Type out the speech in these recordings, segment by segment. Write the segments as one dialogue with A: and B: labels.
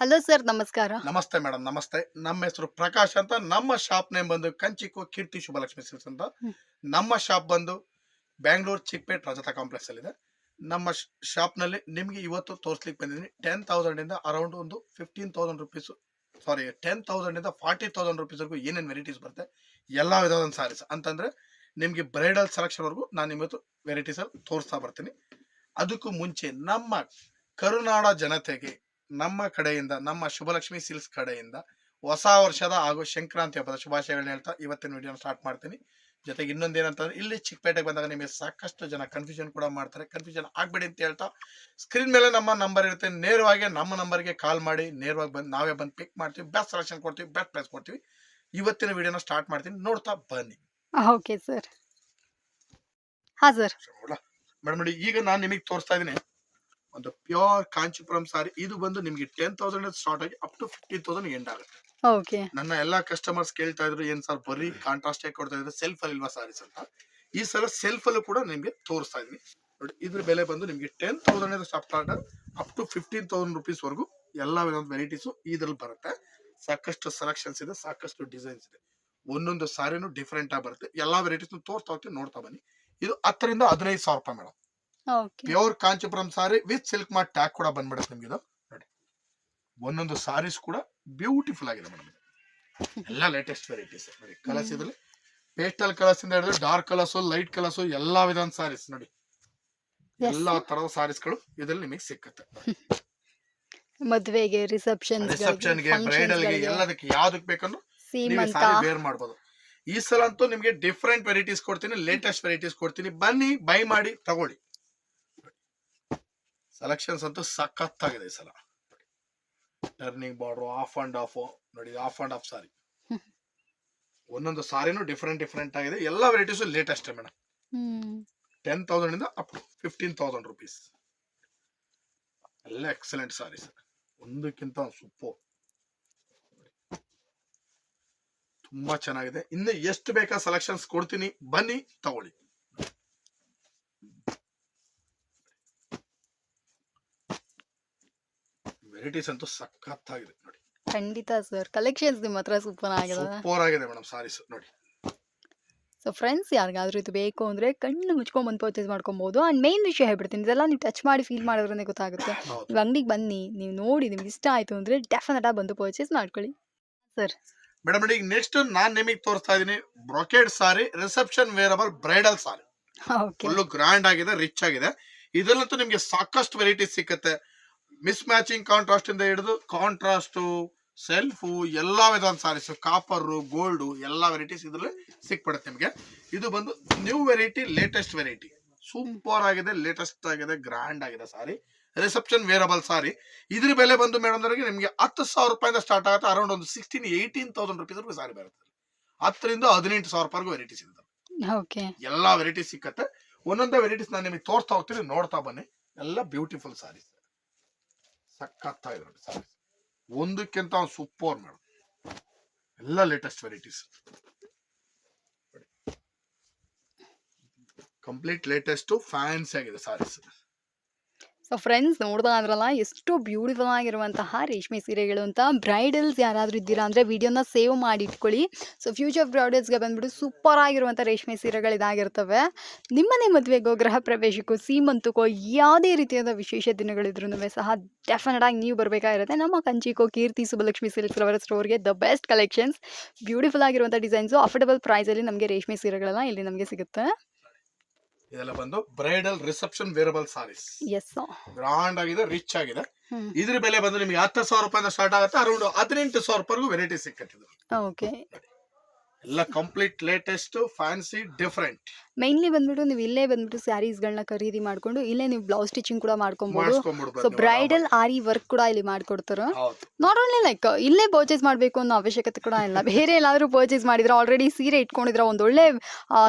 A: Hello sir ನಮಸ್ಕಾರ.
B: ನಮಸ್ತೆ madam ನಮಸ್ತೆ. ನಮ್ಮ ಹೆಸರು ಪ್ರಕಾಶ್ ಅಂತ. ನಮ್ಮ ಶಾಪ್ ನೇಮ್ ಬಂದು ಕಂಚಿಕೋ ಕೀರ್ತಿ ಶುಭಲಕ್ಷ್ಮಿ ಸಿಲ್ಸ್ ಅಂತ. ನಮ್ಮ ಶಾಪ್ ಬಂದು ಬ್ಯಾಂಗ್ಳೂರ್ ಚಿಕ್ಪೇಟ್ ರಜತ ಕಾಂಪ್ಲೆಕ್ಸ್ ಅಲ್ಲಿ ಇದೆ ನಮ್ಮ ಶಾಪ್ನಲ್ಲಿ ನಿಮ್ಗೆ ಇವತ್ತು ತೋರಿಸ್ಲಿಕ್ಕೆ ಬಂದಿದ್ದೀನಿ. ಟೆನ್ ತೌಸಂಡ್ ಇಂದ ಅರೌಂಡ್ ಒಂದು fifteen thousand rupees sorry ten thousand ಇಂದ ಫಾರ್ಟಿ ತೌಸಂಡ್ ರುಪೀಸ್ ವರೆಗೂ ಏನೇನು ವೆರೈಟೀಸ್ ಬರುತ್ತೆ ಎಲ್ಲಾ ವಿಧದ ಸಾರೀಸ್ ಅಂತಂದ್ರೆ ನಿಮ್ಗೆ ಬ್ರೈಡಲ್ ಸೆಲೆಕ್ಷನ್ ವರೆಗೂ ನಾನು ಇವತ್ತು ವೆರೈಟೀಸ್ ಅಲ್ಲಿ ತೋರಿಸ್ತಾ ಬರ್ತೀನಿ. ಅದಕ್ಕೂ ಮುಂಚೆ ನಮ್ಮ ಕರುನಾಡ ಜನತೆಗೆ ನಮ್ಮ ಕಡೆಯಿಂದ ನಮ್ಮ ಶುಭಲಕ್ಷ್ಮಿ ಸಿಲ್ಸ್ ಕಡೆಯಿಂದ ಹೊಸ ವರ್ಷದ ಹಾಗೂ ಸಂಕ್ರಾಂತಿ ಹಬ್ಬದ ಶುಭಾಶಯಗಳನ್ನ ಹೇಳ್ತಾ ಇವತ್ತಿನ ವಿಡಿಯೋನ ಸ್ಟಾರ್ಟ್ ಮಾಡ್ತೀನಿ. ಜೊತೆಗೆ ಇನ್ನೊಂದು ಏನಂತಂದ್ರೆ ಇಲ್ಲಿ ಚಿಕ್ಕಪೇಟೆಗೆ ಬಂದಾಗ ನಿಮಗೆ ಸಾಕಷ್ಟು ಜನ ಕನ್ಫ್ಯೂಷನ್ ಕೂಡ ಮಾಡ್ತಾರೆ. ಕನ್ಫ್ಯೂಷನ್ ಆಗ್ಬೇಡಿ ಅಂತ ಹೇಳ್ತಾ ಸ್ಕ್ರೀನ್ ಮೇಲೆ ನಮ್ಮ ನಂಬರ್ ಇರುತ್ತೆ. ನೇರವಾಗಿ ನಮ್ಮ ನಂಬರ್ಗೆ ಕಾಲ್ ಮಾಡಿ ನೇರವಾಗಿ ಬಂದು ನಾವೇ ಬಂದು ಪಿಕ್ ಮಾಡ್ತೀವಿ. ಬೆಸ್ಟ್ ಸೆಲೆಕ್ಷನ್ ಕೊಡ್ತೀವಿ ಬೆಸ್ಟ್ ಪ್ರೈಸ್ ಕೊಡ್ತೀವಿ. ಇವತ್ತಿನ ವಿಡಿಯೋನ ಸ್ಟಾರ್ಟ್ ಮಾಡ್ತೀನಿ. ನೋಡ್ತಾ ಬನ್ನಿ.
A: ಓಕೆ ಸರ್ ಹಾ ಸರ್
B: ಮೇಡಮ್ ನೋಡಿ ಈಗ ನಾನು ನಿಮಗೆ ತೋರಿಸ್ತಾ ಇದ್ದೀನಿ. ಒಂದು ಪ್ಯೂರ್ ಕಾಂಚಿಪುರಂ ಸಾರಿ ಇದು ಬಂದು ನಿಮಗೆ ಟೆನ್ ತೌಸಂಡ್ ಸ್ಟಾರ್ಟ್ ಆಗಿ up to fifteen thousand end ಆಗುತ್ತೆ.
A: ಓಕೆ
B: ನನ್ನ ಎಲ್ಲಾ ಕಸ್ಟಮರ್ಸ್ ಕೇಳ್ತಾ ಇದ್ರು ಏನ್ ಸರ್ ಬರೀ ಕಾಂಟ್ರಾಸ್ಟ್ ಕೊಡ್ತಾ ಇದ್ರೆ ಸೆಲ್ಫ್ ಅಲ್ಲಿ ಇಲ್ವಾ ಸಾರೀಸ್ ಅಂತ. ಈ ಸಲ ಸೆಲ್ಫ್ ಅಲ್ಲೂ ಕೂಡ ನಿಮ್ಗೆ ತೋರಿಸ್ತಾ ಇದೀನಿ ನೋಡಿ ಇದ್ರ ಬೆಲೆ ಬಂದು ನಿಮ್ಗೆ ten thousand start up to fifteen thousand rupees ವರೆಗೂ ಎಲ್ಲಾ ವಿಧದ ವೆರೈಟೀಸ್ ಇದ್ರಲ್ಲಿ ಬರುತ್ತೆ. ಸಾಕಷ್ಟು ಸೆಲೆಕ್ಷನ್ಸ್ ಇದೆ ಸಾಕಷ್ಟು ಡಿಸೈನ್ಸ್ ಇದೆ. ಒಂದೊಂದು ಸಾರಿನೂ ಡಿಫ್ರೆಂಟ್ ಆಗಿ ಬರುತ್ತೆ. ಎಲ್ಲಾ ವೆರೈಟೀಸ್ ತೋರ್ತಾ ಹೋಗ್ತೀವಿ ನೋಡ್ತಾ ಬನ್ನಿ. ಇದು ಹತ್ತರಿಂದ ಹದಿನೈದು ಸಾವಿರ ರೂಪಾಯಿ madam. Pure Kanchipuram sari with silk mark tag ಕೂಡ ಬಂದ್ಬಿಡುತ್ತೆ ನಿಮ್ಗೆ ಇದು. ನೋಡಿ. ಒಂದೊಂದು ಸಾರೀಸ್ ಕೂಡ ಬ್ಯೂಟಿಫುಲ್ ಆಗಿದೆ ಮೇಡಮ್. ಎಲ್ಲ ಲೇಟೆಸ್ಟ್ ವೆರೈಟೀಸ್ ನೋಡಿ ಕಲರ್ಸ್. ಇದ್ರಲ್ಲಿ ಪೇಸ್ಟಲ್ ಕಲರ್ಸ್ ಇಂದ ಹಿಡಿದು ಡಾರ್ಕ್ ಕಲರ್ಸ್ ಲೈಟ್ ಕಲರ್ಸ್ ಎಲ್ಲಾ ವಿಧದ ಸಾರೀಸ್ ನೋಡಿ. ಎಲ್ಲಾ ತರದ ಸಾರೀಸ್ಗಳು ಇದ್ರಲ್ಲಿ ನಿಮಗೆ ಸಿಕ್ಕತ್ತೆ.
A: ಮದುವೆಗೆ ರಿಸೆಪ್ಷನ್
B: ರಿಸೆಪ್ಷನ್ಗೆ ಬ್ರೈಡಲ್ಗೆ ಎಲ್ಲದಕ್ಕೆ ಯಾವ್ದಕ್ ಬೇಕನ್ನು ನೀವು ಸಾರಿ ವೇರ್ ಮಾಡ್ಬೋದು. ಈ ಸಲ ಅಂತೂ ನಿಮ್ಗೆ ಡಿಫ್ರೆಂಟ್ ವೆರೈಟೀಸ್ ಕೊಡ್ತೀನಿ ಲೇಟೆಸ್ಟ್ ವೆರೈಟೀಸ್ ಕೊಡ್ತೀನಿ. ಬನ್ನಿ ಬೈ ಮಾಡಿ ತಗೊಳ್ಳಿ. ಸೆಲೆಕ್ಷನ್ಸ್ ಅಂತೂ ಸಖತ್ತಾಗಿದೆ ಈ ಸಲ. Turning border half and half ನೋಡಿ ಆಫ್ ಅಂಡ್ ಆಫ್ ಸಾರಿ. ಒಂದೊಂದು ಸಾರಿನೂ ಡಿಫ್ರೆಂಟ್ ಡಿಫ್ರೆಂಟ್ ಆಗಿದೆ. ಎಲ್ಲ varieties latest madam ten thousand ಇಂದ up to fifteen thousand rupees ಎಲ್ಲ ಎಕ್ಸಲೆಂಟ್ ಸಾರೀಸ್ ಒಂದಕ್ಕಿಂತ ಸೂಪರ್ ತುಂಬಾ ಚೆನ್ನಾಗಿದೆ. ಇನ್ನು ಎಷ್ಟು ಬೇಕಾ ಸೆಲೆಕ್ಷನ್ಸ್ ಕೊಡ್ತೀನಿ. ಬನ್ನಿ ತಗೊಳ್ಳಿ. ವೆರೈಟೀಸ್ ಅಂತೂ ಸಖತ್ತಾಗಿದೆ ನೋಡಿ.
A: ಖಂಡಿತ ಸರ್. ಕಲೆಕ್ಷನ್ಸ್ ನಿಮ್ಮ ಹತ್ರ ಸೂಪರ್ ಆಗಿದೆ.
B: ಸೂಪರ್ ಆಗಿದೆ ಮೇಡಮ್ ಸಾರೀಸ್ ನೋಡಿ.
A: ಸೊ ಫ್ರೆಂಡ್ಸ್ ಯಾರಿಗಾದ್ರೂ ಇದು ಬೇಕು ಅಂದ್ರೆ ಕಣ್ಣು ಮುಚ್ಕೊಂಡ್ ಬಂದು ಪರ್ಚೇಸ್ ಮಾಡ್ಕೊಬಹುದು ಅಂಡ್ ಮೇನ್ ವಿಷಯ ಹೇಳ್ಬಿಡ್ತೀನಿ ಇದೆಲ್ಲ ನೀವು ಟಚ್ ಮಾಡಿ ಫೀಲ್ ಮಾಡಿದ್ರೆ ಗೊತ್ತಾಗುತ್ತೆ. ನೀವು ಅಂಗಡಿಗೆ ಬನ್ನಿ ನೀವು ನೋಡಿ ನಿಮ್ಗೆ ಇಷ್ಟ ಆಯ್ತು ಅಂದ್ರೆ ಡೆಫಿನೆಟ್ ಆಗಿ ಬಂದು ಪರ್ಚೇಸ್ ಮಾಡ್ಕೊಳ್ಳಿ. ಸರ್
B: ಮೇಡಮ್ ಈಗ ನೆಕ್ಸ್ಟ್ ನಾನ್ ನಿಮಗೆ ತೋರಿಸ್ತಾ ಇದೀನಿ brocade sari reception wearable bridal sari.
A: Okay
B: full grand ಆಗಿದೆ ರಿಚ್ ಆಗಿದೆ. ಇದರಲ್ಲಂತೂ ನಿಮ್ಗೆ ಸಾಕಷ್ಟು ವೆರೈಟೀಸ್ ಸಿಕ್ಕತ್ತೆ ಮಿಸ್ ಮ್ಯಾಚಿಂಗ್ ಕಾಂಟ್ರಾಸ್ಟ್ ಇಂದ ಹಿಡಿದು ಕಾಂಟ್ರಾಸ್ಟ್ ಸೆಲ್ಫು ಎಲ್ಲ ವಿಧದ ಸಾರೀಸ್ ಕಾಪರ್ ಗೋಲ್ಡ್ ಎಲ್ಲ ವೆರೈಟೀಸ್ ಇದ್ರಲ್ಲಿ ಸಿಕ್ಬಿಡುತ್ತೆ ನಿಮಗೆ. ಇದು ಬಂದು new variety latest variety super ಆಗಿದೆ ಲೇಟೆಸ್ಟ್ ಆಗಿದೆ ಗ್ರ್ಯಾಂಡ್ ಆಗಿದೆ ಸಾರಿ. ರಿಸೆಪ್ಷನ್ ವೇರಬಲ್ ಸಾರಿ. ಇದ್ರ ಬೆಲೆ ಬಂದು ಮೇಡಮ್ ನಿಮಗೆ ಹತ್ತು ಸಾವಿರ ರೂಪಾಯಿಂದ ಸ್ಟಾರ್ಟ್ ಆಗುತ್ತೆ ಅರೌಂಡ್ ಒಂದು sixteen eighteen thousand rupees sari ಬರುತ್ತೆ. ಹತ್ತರಿಂದ ಹದಿನೆಂಟು ಸಾವಿರ ರೂಪಾಯಿಗೂ ವೆರೈಟೀಸ್ ಇದೆ
A: ಓಕೆ
B: ಎಲ್ಲಾ ವೆರೈಟೀಸ್ ಸಿಕ್ಕತ್ತೆ. ಒಂದೊಂದೇ ವೆರೈಟೀಸ್ ನಾನು ನಿಮಗೆ ತೋರಿಸ್ತಾ ಹೋಗ್ತೀನಿ ನೋಡ್ತಾ ಬನ್ನಿ. ಎಲ್ಲ ಬ್ಯೂಟಿಫುಲ್ ಸಾರೀಸ್. ಸಖತ್ತಾಗಿದೆ ನೋಡಿ ಒಂದಕ್ಕಿಂತ ಸೂಪರ್ ಮೇಡಮ್ ಎಲ್ಲ latest varieties complete latest fancy ಆಗಿದೆ ಸಾರೀಸ್
A: ಸೊ ಫ್ರೆಂಡ್ಸ್ ನೋಡ್ತಾ ಅಂದ್ರಲ್ಲ, ಎಷ್ಟು ಬ್ಯೂಟಿಫುಲ್ ಆಗಿರುವಂತಹ ರೇಷ್ಮೆ ಸೀರೆಗಳು ಅಂತ. ಬ್ರೈಡಲ್ಸ್ ಯಾರಾದರೂ ಇದ್ದೀರಾ ಅಂದರೆ ವಿಡಿಯೋನ ಸೇವ್ ಮಾಡಿ ಇಟ್ಕೊಳ್ಳಿ. ಸೊ ಫ್ಯೂಚರ್ ಬ್ರೈಡಲ್ಸ್ಗೆ ಬಂದ್ಬಿಟ್ಟು ಸೂಪರ್ ಆಗಿರುವಂಥ ರೇಷ್ಮೆ ಸೀರೆಗಳು ಇದಾಗಿರ್ತವೆ. ನಿಮ್ಮನೆ ಮದುವೆಗೋ, ಗೃಹ ಪ್ರವೇಶಕ್ಕೂ, ಸೀಮಂತಕ್ಕೋ ಯಾವುದೇ ರೀತಿಯಾದ ವಿಶೇಷ ದಿನಗಳಿದ್ರೂ ಸಹ ಡೆಫಿನೆಟ್ ಆಗಿ ನೀವು ಬರಬೇಕಾಗಿರುತ್ತೆ. ನಮ್ಮ ಕಂಚಿಕೋ, ಕೀರ್ತಿ, ಸುಬ್ಬಲಕ್ಷ್ಮಿ ಸಿಲ್ಕ್ಸ್ ರವರ ಸ್ಟೋರ್ಗೆ ದ ಬೆಸ್ಟ್ ಕಲೆಕ್ಷನ್ಸ್ ಬ್ಯೂಟಿಫುಲ್ ಆಗಿರುವಂಥ ಡಿಸೈನ್ಸು ಅಫೋರ್ಡಬಲ್ ಪ್ರೈಸಲ್ಲಿ ನಮಗೆ ರೇಷ್ಮೆ ಸೀರೆಗಳೆಲ್ಲ ಇಲ್ಲಿ ನಮಗೆ ಸಿಗುತ್ತೆ.
B: ಇದೆಲ್ಲ ಬಂದು bridal reception wearable saris grand ಆಗಿದೆ ರಿಚ್ ಆಗಿದೆ. ಇದ್ರ ಬೆಲೆ ಬಂದು ನಿಮಗೆ ಹತ್ತು ಸಾವಿರ ರೂಪಾಯಿಂದ ಸ್ಟಾರ್ಟ್ ಆಗುತ್ತೆ ಅರೌಂಡ್ ಹದಿನೆಂಟು ಸಾವಿರ ರೂಪಾಯಿಗೂ ವೆರೈಟಿ ಸಿಕ್ಕತ್ತೆ
A: ಓಕೆ
B: ಎಲ್ಲ complete latest fancy different.
A: Mainly ಬಂದ್ಬಿಟ್ಟು ನೀವು ಇಲ್ಲೇ ಬಂದ್ಬಿಟ್ಟು ಸ್ಯಾರೀಸ್ಗಳನ್ನ ಖರೀದಿ ಮಾಡ್ಕೊಂಡು ಇಲ್ಲೇ ನೀವು ಬ್ಲೌಸ್ ಸ್ಟಿಚಿಂಗ್ ಕೂಡ ಮಾಡ್ಕೊಬೋದು. ಸೊ
B: ನೀವು
A: ಬ್ರೈಡಲ್ ಆರಿ ವರ್ಕ್ ಕೂಡ ಇಲ್ಲಿ ಮಾಡ್ಕೊಡ್ತಾರೆ?
B: ಹೌದು.
A: ನಾಟ್ ಓನ್ಲಿ ಲೈಕ್ ಇಲ್ಲೇ ಪರ್ಚೇಸ್ ಮಾಡಬೇಕು ಅನ್ನೋ ಅವಶ್ಯಕತೆ ಕೂಡ ಇಲ್ಲ. ಬೇರೆ ಎಲ್ಲಾದರೂ ಪರ್ಚೇಸ್ ಮಾಡಿದ್ರೆ ಆಲ್ರೆಡಿ ಸೀರೆ ಇಟ್ಕೊಂಡಿದ್ರೆ ಒಂದು ಒಳ್ಳೆ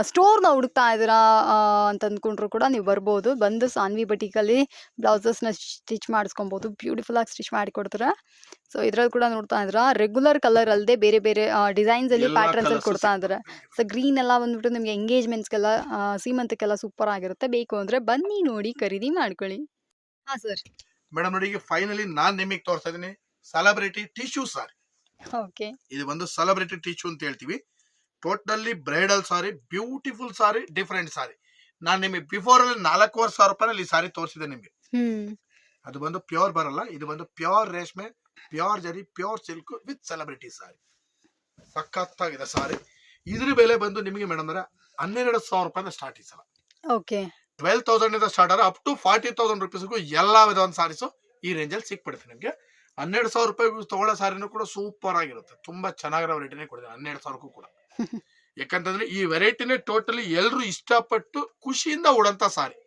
A: ಸ್ಟೋರ್ನ ಹುಡುಕ್ತಾ ಇದ್ದೀರಾ ಆ, ಅಂತ ಅಂದ್ಕೊಂಡ್ರು ಕೂಡ ನೀವು ಬರ್ಬೋದು. ಬಂದು ಸಾನ್ವಿ ಬಟಿಕಲ್ಲಿ ಬ್ಲೌಸಸ್ನ ಸ್ಟಿಚ್ ಮಾಡಿಸ್ಕೊಬೋದು. ಬ್ಯೂಟಿಫುಲ್ ಆಗಿ ಸ್ಟಿಚ್ ಮಾಡಿ ಕೊಡ್ತಾರೆ. ಸೊ ಇದ್ರಲ್ಲಿ ಕೂಡ ನೋಡ್ತಾ ಇದ್ರ ರೆಗ್ಯುಲರ್ ಕಲರ್ ಅಲ್ಲದೆ ಬೇರೆ ಬೇರೆ ಡಿಸೈನ್ಸ್ ಅಲ್ಲಿ ಪ್ಯಾಟರ್ನ್ಸ್ ಅಲ್ಲಿ ಕೊಡ್ತಾ ಇದ್ದಾರೆ
B: ಸಿಗುತ್ತೆ.
A: ಸೊ ಗ್ರೀನ್ ಎಲ್ಲ ಬಂದ್ಬಿಟ್ಟು ನಿಮಗೆ ಎಂಗೇಜ್ಮೆಂಟ್ಸ್ಗೆಲ್ಲ ಸೀಮಂತಕ್ಕೆಲ್ಲ ಸೂಪರ್ ಆಗಿರುತ್ತೆ. ಬೇಕು ಅಂದ್ರೆ ಬನ್ನಿ ನೋಡಿ ಖರೀದಿ ಮಾಡ್ಕೊಳ್ಳಿ. ಹಾ ಸರ್
B: ಮೇಡಮ್ ನೋಡಿ ಈಗ ಫೈನಲಿ ನಾನು ನಿಮಗೆ ತೋರಿಸ್ತಾ ಇದ್ದೀನಿ. ಸೆಲೆಬ್ರಿಟಿ ಟಿಶ್ಯೂ ಸಾರಿ
A: ಓಕೆ
B: ಇದು ಒಂದು ಸೆಲೆಬ್ರಿಟಿ ಟಿಶ್ಯೂ ಅಂತ ಹೇಳ್ತೀವಿ. Totally bridal sari beautiful sari different sari ನಾನು ನಿಮಗೆ ಬಿಫೋರ್ ಅಲ್ಲಿ ನಾಲ್ಕೂವರೆ ಸಾವಿರ ರೂಪಾಯಿ ಈ ಸಾರಿ ತೋರಿಸಿದೆ ನಿಮಗೆ. ಅದು ಬಂದು ಪ್ಯೂರ್ ಬರಲ್ಲ. ಇದು ಬಂದು ಪ್ಯೂರ್ ರೇಷ್ಮೆ pure zari pure silk with celebrity sari. ಸಖತ್ತಾಗಿದೆ ಸಾರಿ. ಇದ್ರ ಬೆಲೆ ಬಂದು ನಿಮಗೆ ಮೇಡಮ್ ಅಂದ್ರೆ ಹನ್ನೆರಡು ಸಾವಿರ ರೂಪಾಯಿಂದ ಸ್ಟಾರ್ಟ್ ಈ ಸಲ.
A: ಓಕೆ
B: ಟ್ವೆಲ್ ತೌಸಂಡ್ ಇಂದ ಸ್ಟಾರ್ಟ್ ಆದ್ರೆ ಅಪ್ ಟು ಫಾರ್ಟಿ ತೌಸಂಡ್ ರುಪೀಸ್ಗೂ ಎಲ್ಲಾ ವಿಧವಾದ ಸಾರೀಸು ಈ ರೇಂಜಲ್ಲಿ ಸಿಕ್ಬಿಡುತ್ತೆ ನಿಮಗೆ. ಹನ್ನೆರಡು ಸಾವಿರ ರೂಪಾಯಿ ತಗೊಳ್ಳೋ ಸಾರಿನೂ ಕೂಡ ಸೂಪರ್ ಆಗಿರುತ್ತೆ. ತುಂಬಾ ಚೆನ್ನಾಗಿರೋ ವೆರೈಟಿನೇ ಕೊಡಿದೆ ಹನ್ನೆರಡು ಸಾವಿರಕ್ಕೂ ಕೂಡ. ಯಾಕಂತಂದ್ರೆ ಈ ವೆರೈಟಿನೇ ಟೋಟಲಿ ಎಲ್ಲರೂ ಇಷ್ಟಪಟ್ಟು ಖುಷಿಯಿಂದ ಉಡಂತ ಸಾರಿ.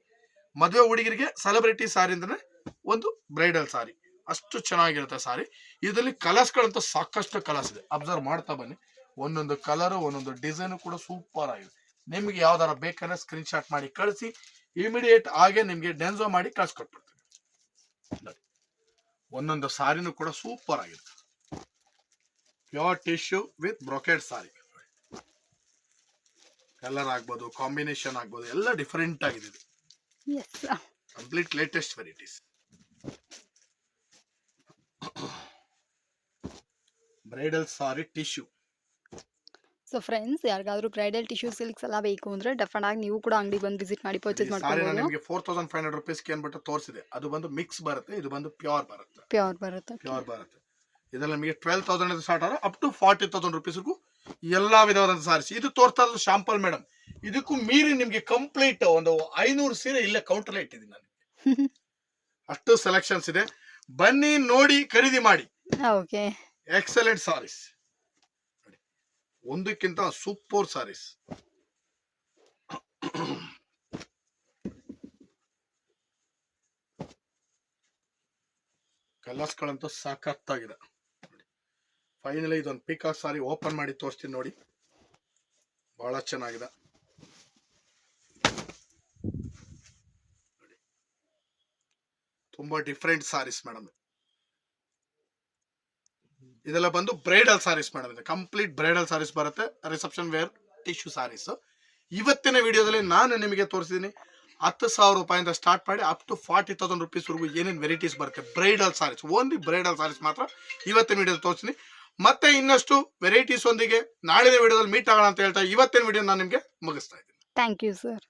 B: ಮದುವೆ ಹುಡುಗರಿಗೆ ಸೆಲೆಬ್ರಿಟಿ ಸಾರಿ ಅಂದ್ರೆ ಒಂದು ಬ್ರೈಡಲ್ ಸಾರಿ. ಅಷ್ಟು ಚೆನ್ನಾಗಿರುತ್ತೆ ಸಾರಿ. ಇದರಲ್ಲಿ ಕಲರ್ಸ್ಗಳಂತೂ ಸಾಕಷ್ಟು ಕಲರ್ಸ್ ಇದೆ. ಅಬ್ಸರ್ವ್ ಮಾಡ್ತಾ ಬನ್ನಿ. ಒಂದೊಂದು ಕಲರ್ ಒಂದೊಂದು ಡಿಸೈನ್ ಕೂಡ ಸೂಪರ್ ಆಗಿದೆ. ನಿಮ್ಗೆ ಯಾವ್ದಾರ ಬೇಕಂದ್ರೆ ಸ್ಕ್ರೀನ್ ಶಾಟ್ ಮಾಡಿ ಕಳಿಸಿ. ಇಮಿಡಿಯೇಟ್ ಆಗೇ ನಿಮ್ಗೆ ಡೆನ್ಸೋ ಮಾಡಿ ಕಳ್ಸಿಕೊಟ್ಬಿಡ್ತೀನಿ. ನೋಡಿ. ಒಂದೊಂದು ಸಾರಿನೂ ಕೂಡ ಸೂಪರ್ ಆಗಿದೆ. Pure tissue with brocade sari. Colour ಆಗ್ಬೋದು ಕಾಂಬಿನೇಷನ್ ಆಗ್ಬೋದು ಎಲ್ಲ ಡಿಫರೆಂಟ್ ಆಗಿದೆ complete latest varieties bridal sari tissue
A: so friends ಯಾರಿಗಾದ್ರೂ ಬ್ರೈಡಲ್ ಟಿಶ್ಯೂ ಸಿಲ್ಕ್ಸ್ ಎಲ್ಲ ಬೇಕು ಅಂದ್ರೆ ಡೆಫಿನೆಟ್ ಆಗಿ ನೀವು ಕೂಡ ಅಂಗಡಿ ಬಂದು ವಿಸಿಟ್ ಮಾಡಿ ಪರ್ಚೇಸ್
B: ಸಾರಿನ
A: ನಾನು
B: ನಿಮಗೆ ಫೋರ್ ತೌಸಂಡ್ ಫೈವ್ ಹಂಡ್ರೆಡ್ ರುಪೀಸ್ಗೆ ಅಂದ್ಬಿಟ್ಟು ತೋರಿಸಿದೆ. ಅದು ಬಂದು ಮಿಕ್ಸ್ ಬರುತ್ತೆ ಇದು ಬಂದು ಪ್ಯೂರ್ ಬರುತ್ತೆ.
A: ಪ್ಯೂರ್ ಬರುತ್ತೆ
B: ಪ್ಯೂರ್ ಬರುತ್ತೆ. ಇದರಲ್ಲಿ ನಿಮಗೆ ಟ್ವೆಲ್ ತೌಸಂಡ್ ಸ್ಟಾರ್ಟ್ ಆದ್ರೆ ಅಪ್ ಟು ಫಾರ್ಟಿ ತೌಸಂಡ್ ರುಪೀಸ್ಗೂ ಎಲ್ಲಾ ವಿಧವಾದ ಸಾರೀಸ್ ಇದು ತೋರ್ತಾ ಇರೋದು ಶಾಂಪಲ್ ಮೇಡಮ್ ಇದಕ್ಕೂ ಮೀರಿ ನಿಮಗೆ ಕಂಪ್ಲೀಟ್ ಒಂದು ಐನೂರು ಸೀರೆ ಇಲ್ಲೇ ಕೌಂಟರ್ ಇಟ್ಟಿದ್ದೀನಿ ನಾನು. ಅಷ್ಟು ಸೆಲೆಕ್ಷನ್ಸ್ ಇದೆ. ಬನ್ನಿ ನೋಡಿ ಖರೀದಿ ಮಾಡಿ.
A: ಓಕೆ
B: ಎಕ್ಸಲೆಂಟ್ ಸಾರೀಸ್ ಒಂದಕ್ಕಿಂತ ಸೂಪರ್ ಸಾರೀಸ್ ಕಲರ್ಸ್ಗಳಂತೂ ಸಾಕತ್ತಾಗಿದೆ ಫೈನಲಿ ಇದೊಂದು ಪಿಕಾಕ್ ಸಾರಿ ಓಪನ್ ಮಾಡಿ ತೋರಿಸ್ತೀನಿ ನೋಡಿ. ಬಹಳ ಚೆನ್ನಾಗಿದೆ. ತುಂಬಾ ಡಿಫ್ರೆಂಟ್ ಸಾರೀಸ್ ಮೇಡಮ್ ಇದೆಲ್ಲ ಬಂದು ಬ್ರೈಡಲ್ ಸಾರೀಸ್ ಮಾಡೋದನ್ನ ಕಂಪ್ಲೀಟ್ ಬ್ರೈಡಲ್ ಸಾರೀಸ್ ಬರುತ್ತೆ. Reception wear, tissue saris. ಇವತ್ತಿನ ವಿಡಿಯೋದಲ್ಲಿ ನಾನು ನಿಮಗೆ ತೋರಿಸಿದ್ದೀನಿ ಹತ್ತು ಸಾವಿರ ರೂಪಾಯಿಂದ ಸ್ಟಾರ್ಟ್ ಮಾಡಿ ಅಪ್ ಟು ಫಾರ್ಟಿ ತೌಸಂಡ್ ರುಪೀಸ್ವರೆಗೂ ಏನೇನು ವೆರೈಟೀಸ್ ಬರುತ್ತೆ. Bridal saris, only bridal saris ಮಾತ್ರ ಇವತ್ತಿನ ವಿಡಿಯೋ ತೋರಿಸ್ತೀನಿ. ಮತ್ತೆ ಇನ್ನಷ್ಟು ವೆರೈಟೀಸ್ ಒಂದಿಗೆ ನಾಳಿನ ವಿಡಿಯೋದಲ್ಲಿ ಮೀಟ್ ಆಗೋಣ ಅಂತ ಹೇಳ್ತಾ ಇವತ್ತಿನ ವಿಡಿಯೋ ನಾನು ನಿಮಗೆ ಮುಗಿಸ್ತಾ ಇದ್ದೀನಿ.
A: Thank you sir